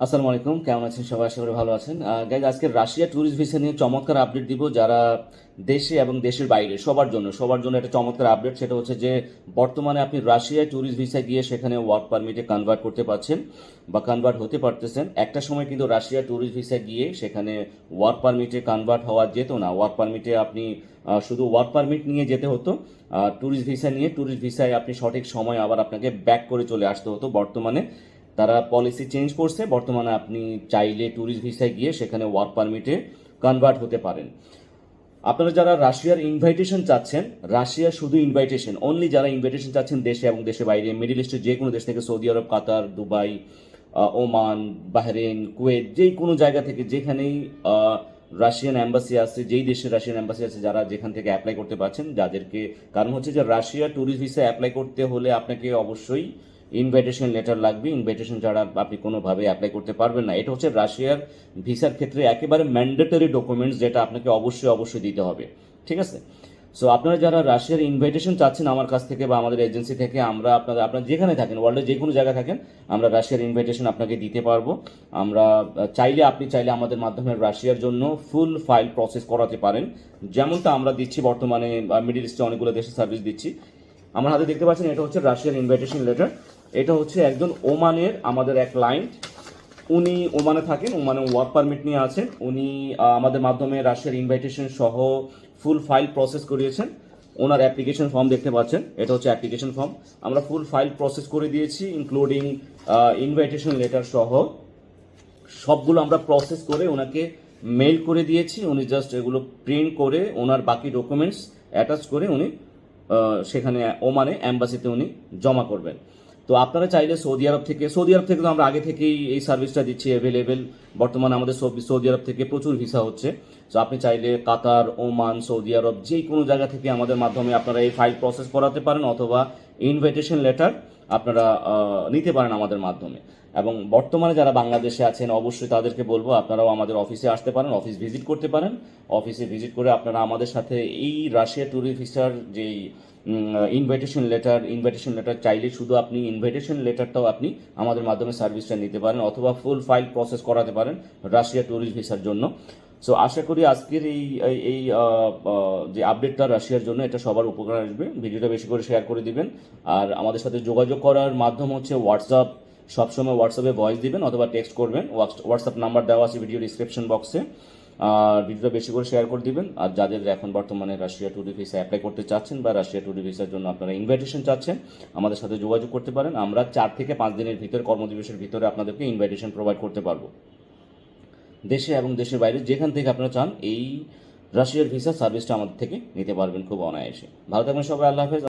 আসসালামু আলাইকুম, কেমন আছেন সবাই? আশা করি ভালো আছেন। গাইজ আজকে রাশিয়া ট্যুরিস্ট ভিসা নিয়ে চমৎকার আপডেট দিব যারা দেশে এবং দেশের বাইরে, সবার জন্য। সবার জন্য একটা চমৎকার আপডেট সেটা হচ্ছে যে বর্তমানে আপনি রাশিয়ায় ট্যুরিস্ট ভিসা গিয়ে সেখানে ওয়ার্ক পারমিটে কনভার্ট করতে পারছেন বা কনভার্ট হতে পারতেছেন। একটা সময় কিন্তু রাশিয়া ট্যুরিস্ট ভিসা গিয়ে সেখানে ওয়ার্ক পারমিটে কনভার্ট হওয়া যেত না। ওয়ার্ক পারমিটে আপনি শুধু ওয়ার্ক পারমিট নিয়ে যেতে হতো ট্যুরিস্ট ভিসা নিয়ে ট্যুরিস্ট ভিসায় আপনি সঠিক সময় আবার আপনাকে ব্যাক করে চলে আসতে হতো বর্তমানে। তারা পলিসি চেঞ্জ করছে, বর্তমানে আপনি চাইলে ট্যুরিস্ট ভিসায় গিয়ে সেখানে ওয়ার্ক পারমিটে কনভার্ট হতে পারেন। আপনারা যারা রাশিয়ার ইনভাইটেশন চাচ্ছেন, রাশিয়া শুধু ইনভাইটেশন অনলি যারা ইনভাইটেশন চাচ্ছেন দেশে এবং দেশের বাইরে মিডিল ইস্টের যে কোনো দেশ থেকে Saudi Arab Qatar Dubai Oman Bahrain Kuwait যেই কোনো জায়গা থেকে, যেখানেই রাশিয়ান অ্যাম্বাসি আছে যেই দেশের রাশিয়ান অ্যাম্বাসি আছে, যারা যেখান থেকে অ্যাপ্লাই করতে পারছেন, যাদেরকে, কারণ হচ্ছে যে রাশিয়া ট্যুরিস্ট ভিসা অ্যাপ্লাই করতে হলে আপনাকে অবশ্যই ইনভাইটেশন লেটার লাগবে ইনভাইটেশন ছাড়া আপনি কোনোভাবে অ্যাপ্লাই করতে পারবেন না। এটা হচ্ছে রাশিয়ার ভিসার ক্ষেত্রে একেবারে ম্যান্ডেটরি ডকুমেন্টস যেটা আপনাকে অবশ্যই অবশ্যই দিতে হবে। ঠিক আছে? সো আপনারা যারা রাশিয়ার ইনভাইটেশন চাচ্ছেন আমার কাছ থেকে বা আমাদের এজেন্সি থেকে, আমরা আপনাদের, আপনারা যেখানে থাকেন ওয়ার্ল্ডের যে কোনো জায়গায় থাকেন, আমরা রাশিয়ার ইনভাইটেশন আপনাকে দিতে পারব। আমরা চাইলে, আপনি চাইলে আমাদের মাধ্যমে রাশিয়ার জন্য ফুল ফাইল প্রসেস করাতে পারেন। যেমনটা আমরা দিচ্ছি বর্তমানে মিডিল ইস্টে অনেকগুলো দেশে সার্ভিস দিচ্ছি। আমার হাতে দেখতে পাচ্ছেন, এটা হচ্ছে রাশিয়ার ইনভাইটেশন লেটার এটা হচ্ছে একজন ওমানের আমাদের এক ক্লায়েন্ট উনি ওমানে থাকেন, ওমানে ওয়ার্ক পারমিট নিয়ে আছেন। উনি আমাদের মাধ্যমে রাশিয়ার ইনভাইটেশন সহ ফুল ফাইল প্রসেস করিয়েছেন। ওনার অ্যাপ্লিকেশন ফর্ম দেখতে পাচ্ছেন। এটা হচ্ছে অ্যাপ্লিকেশন ফর্ম আমরা ফুল ফাইল প্রসেস করে দিয়েছি ইনক্লুডিং ইনভাইটেশন লেটার সহ। সবগুলো আমরা প্রসেস করে ওনাকে মেল করে দিয়েছি। উনি জাস্ট এগুলো প্রিন্ট করে ওনার বাকি ডকুমেন্টস অ্যাটাচ করে উনি সেখানে ওমানে অ্যাম্বাসিতে উনি জমা করবেন। তো আপনারা চাইলে সৌদি আরব থেকে, সৌদি আরব থেকে তো আমরা আগে থেকেই এই সার্ভিসটা দিচ্ছি অ্যাভেলেবেল বর্তমানে আমাদের সৌদি আরব থেকে প্রচুর ভিসা হচ্ছে। তো আপনি চাইলে কাতার, ওমান, সৌদি আরব যে কোনো জায়গা থেকে আমাদের মাধ্যমে আপনারা এই ফাইল প্রসেস করাতে পারেন অথবা ইনভাইটেশন লেটার আপনারা নিতে পারেন আমাদের মাধ্যমে। এবং বর্তমানে যারা বাংলাদেশে আছেন, অবশ্যই তাদেরকে বলব, আপনারাও আমাদের অফিসে আসতে পারেন অফিস ভিজিট করতে পারেন। অফিসে ভিজিট করে আপনারা আমাদের সাথে এই রাশিয়া ট্যুরিস্ট ভিসার যেই ইনভাইটেশন লেটার ইনভাইটেশন লেটার চাইলে শুধু আপনি ইনভাইটেশন লেটারটাও আপনি আমাদের মাধ্যমে সার্ভিসটা নিতে পারেন, অথবা ফুল ফাইল প্রসেস করাতে পারেন রাশিয়া ট্যুরিস্ট ভিসার জন্য। সো আশা করি আজকের এই, এই- যে আপডেটটা রাশিয়ার জন্য এটা সবার উপকার আসবে। ভিডিওটা বেশি করে শেয়ার করে দিবেন। আর আমাদের সাথে যোগাযোগ করার মাধ্যম হচ্ছে হোয়াটসঅ্যাপ সবসময় হোয়াটসঅ্যাপে ভয়েস দিবেন অথবা টেক্সট করবেন। হোয়াটসঅ্যাপ নাম্বার দেওয়া আছে ভিডিও ডিসক্রিপশন বক্সে আর ভিডিওটা বেশি করে শেয়ার করে দিবেন। আর যাদের এখন বর্তমানে রাশিয়া ট্যুরি ভিসা অ্যাপ্লাই করতে চাচ্ছেন বা রাশিয়া ট্যুরি ভিসার জন্য আপনারা ইনভাইটেশন চাচ্ছেন, আমাদের সাথে যোগাযোগ করতে পারেন। আমরা চার থেকে পাঁচ দিনের ভিতরে কর্মদিবসের ভিতরে আপনাদেরকে ইনভাইটেশন প্রোভাইড করতে পারব। দেশে এবং দেশের বাইরে যেখান থেকে আপনারা চান, এই রাশিয়ার ভিসা সার্ভিসটা আমাদের থেকে নিতে পারবেন খুব অনায়াসে। ভালো থাকবেন সবাই, আল্লাহ হাফেজ।